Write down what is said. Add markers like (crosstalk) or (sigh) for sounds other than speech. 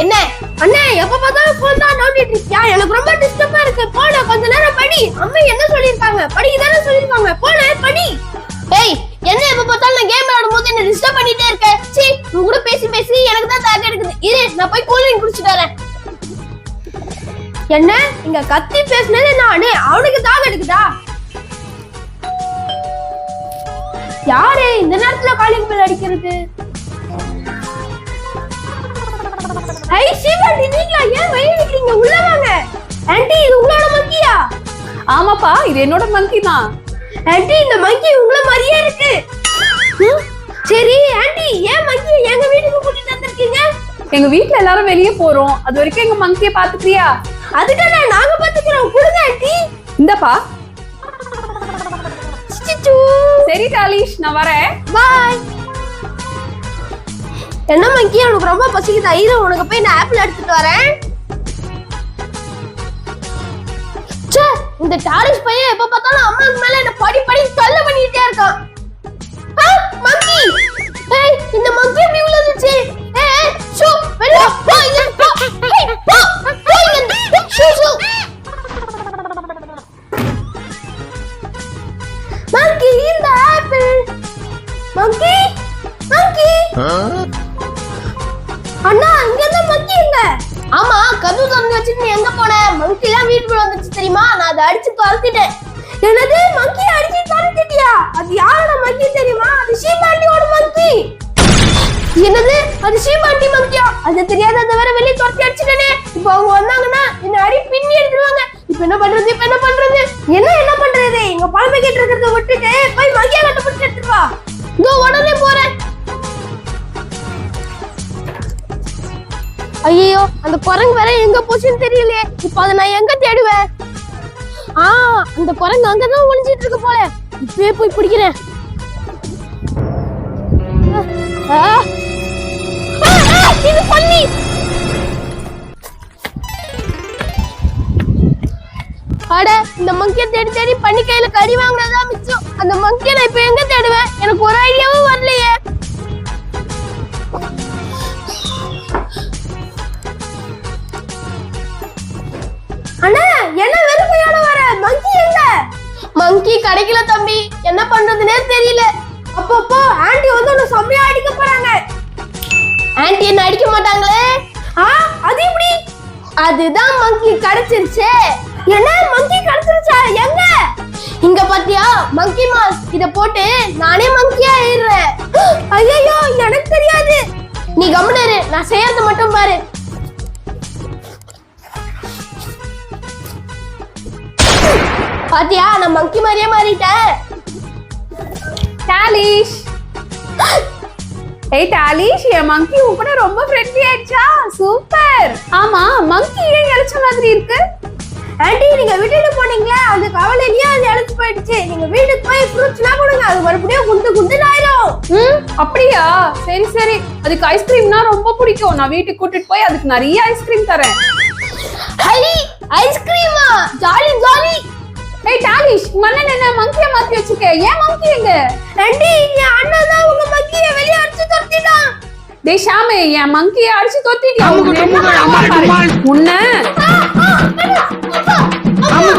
என்ன? அண்ணே எப்ப பார்த்தாலும் போன் தான் நோண்டிட்டு இருக்கியா? எனக்கு ரொம்ப டிஸ்டர்பா இருக்கு. போன கொஞ்ச நேரம் படி. அம்மா என்ன சொல்லிருக்காங்க படிக்க தானே சொல்லிருக்காங்க போன படி. ஏய் என்ன எப்ப பார்த்தாலும் நான் கேம் விளையாடும் போது என்ன டிஸ்டர்ப் பண்ணிட்டே இருக்க? சீ உன் கூட பேசி பேசி எனக்கு தான் தாக்க எடுக்குது இரு நான் போய் கூல் ட்ரிங்க் குடிச்சிட்டு வரேன். என்ன? இங்க கத்தி பேசுனது நானு அவனுக்கு தாகம் எடுக்குதா யாரு? இந்த நேரத்துல காலிங் பெல் அடிக்கிறது? ஐ சிவாண்டி நீங்களா ஏன் வெளிய நிக்கிறீங்க உள்ள வாங்க. ஆன்ட்டி இது உங்களோட மங்கியா ஆமாப்பா இது என்னோட மங்கி தான். ஆன்ட்டி இந்த மங்கி உங்கள மாதிரியே இருக்கு. சரி ஆன்ட்டி ஏன் மங்கி எங்க வீட்டுக்கு கூட்டிட்டு வந்திருக்கீங்க? எங்க வீட்ல எல்லாரும் வெளியே போறோம். அது வரைக்கும் எங்க மங்கிய பாத்துக்கிறியா? அதுக்கான நாங்க பாத்துக்கிறோம். கொடுங்க ஆன்ட்டி இந்தப்பா சரி டாலிஷ் நான் வரேன். பாய் என்ன மங்கி? உனக்கு ரொம்ப பசிக்குதா. இரு உனக்கு போய் நான் ஆப்பிள் எடுத்துட்டு வரேன். இந்த டாரிஷ் பையன் எப்ப பார்த்தாலும் அம்மாக்கு மேல என்ன படி படி தள்ள பண்ணிட்டே இருக்கான். மங்கி மங்கி அண்ணா இங்க தான் மங்கி இல்ல ஆமா கதவு திறந்து வச்சுட்டு நீ எங்க போன? மங்கி எல்லாம் வீட்டுக்குள்ள வந்துச்சு தெரியுமா? நான் அதை அடிச்சு துரத்திட்டேன் என்னது? மங்கி அடிச்சு துரத்திட்டியா அது யாரோட மங்கி தெரியுமா? அது ஷீபாண்டியோட மங்கி என்னது? அது ஷீபாண்டி மங்கியா அது தெரியாத அதை வேற வெளியே துரத்தி அடிச்சுட்டேனே. இப்போ அவங்க வந்தாங்கன்னா என்ன அடி பின்னி எடுத்துருவாங்க. இப்போ என்ன பண்றது? இப்போ என்ன பண்றது? என்ன என்ன பண்றது? எங்க பழமை கேட்டு இருக்கிறத விட்டுட்டு போய் மங்கியா கண்டுபிடிச்சு எடுத்துட்டு வா. உடனே போறேன். ஐயோ அந்த குரங்கு வேற எங்க போச்சுன்னு தெரியலையே. இப்போ அதை நான் எங்க தேடுவேன்? ஆ அந்த குரங்கு அங்கதான் ஒளிஞ்சிட்டு இருக்கு போல. இப்பவே போய் பிடிக்கிறேன். இது பண்ணி. இந்த மங்கிய தேடி தேடி பண்ணி கையில கறி வாங்குறதா மிச்சம். அந்த மங்கிய நான் இப்ப எங்க தேடுவேன்? எனக்கு ஒரு ஐடியாவும் வரலையே. அண்ணா என்ன வெறுமையோட வர? மங்கி எங்க? மங்கி கிடைக்கல தம்பி. என்ன பண்றதுனே தெரியல. அப்பப்போ ஆண்டி வந்து உன்னை செம்மையா அடிக்க போறாங்க. ஆண்டி என்ன அடிக்க மாட்டாங்களே? ஆ அது எப்படி? அதுதான் மங்கி கிடைச்சிருச்சே. என்ன? மங்கி கிடைச்சிருச்சா? எங்க இங்க பாத்தியா? மங்கி மாஸ் இத போட்டு நானே மங்கியா ஆயிடுறேன். (gasps) ஐயோ எனக்கு தெரியாது. நீ கம்முனு இரு, நான் செய்யறது மட்டும் பாரு. பாத்தியா? நான் மங்கி மாதிரியே மாறிட்டேன். டாலிஷ் ஏய் டாலிஷ் என் மங்கி உன் கூட ரொம்ப ஃப்ரெண்ட்லி ஆயிடுச்சா? சூப்பர் ஆமா மங்கி ஏன் இழைச்ச மாதிரி இருக்கு? ஆண்டி நீங்க விட்டுட்டு போனீங்களே? அந்த கவலையிலேயே அது இழைச்சு போயிடுச்சு. நீங்க வீட்டுக்கு போய் ஃப்ரூட்ஸ்லாம் கொடுங்க. அது மறுபடியும் குண்டு குண்டு ஆயிரும் ம்? அப்படியா? சரி சரி. அதுக்கு ஐஸ்கிரீம்னா ரொம்ப பிடிக்கும். நான் வீட்டுக்கு கூட்டிட்டு போய் அதுக்கு நிறைய ஐஸ்கிரீம் தரேன். ஹரி ஐஸ்கிரீமா ஜாலி ஜாலி. ஏய் டாலிஷ் மன்னன் என்ன மங்கிய மாத்தி வச்சிருக்க? ஏன் மங்கி எங்க? ஆண்டி என் அண்ணன் தான் உங்க மக்கிய வெளியே அடிச்சு துரத்திட்டான். டேய் ஷாமே என் மங்கிய அடிச்சு டுமால். உன்ன